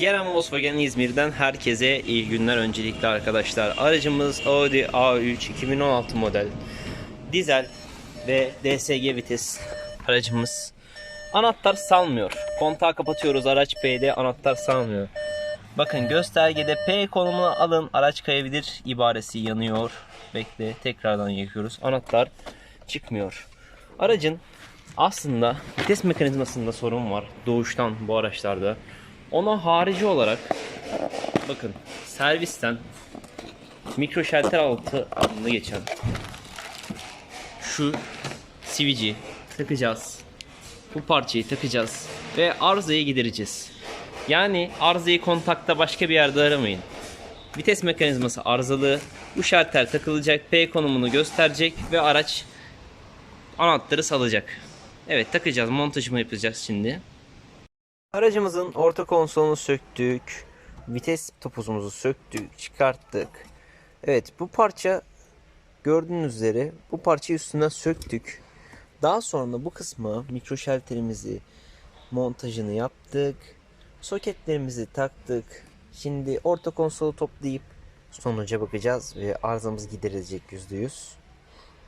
Gelen Volkswagen İzmir'den herkese iyi günler öncelikle arkadaşlar. Aracımız Audi A3 2016 model. Dizel ve DSG vites aracımız. Anahtar salmıyor. Kontağı kapatıyoruz araç P'de anahtar salmıyor. Bakın göstergede P konumunu alın araç kayabilir ibaresi yanıyor. Bekle tekrardan yakıyoruz. Anahtar çıkmıyor. Aracın aslında vites mekanizmasında sorun var doğuştan bu araçlarda. Ona harici olarak bakın servisten mikro şalter altı adında geçen şu sivici takacağız. Bu parçayı takacağız ve arızayı gidereceğiz. Yani arızayı kontakta başka bir yerde aramayın. Vites mekanizması arızalı. Bu şalter takılacak, P konumunu gösterecek ve araç anahtarı salacak. Evet takacağız, montajımı yapacağız şimdi. Aracımızın orta konsolunu söktük. Vites topuzumuzu söktük, çıkarttık. Evet bu parça gördüğünüz üzere bu parçayı üstünden söktük. Daha sonra bu kısma mikro şalterimizi montajını yaptık. Soketlerimizi taktık. Şimdi orta konsolu toplayıp sonuca bakacağız ve arızamız giderilecek %100.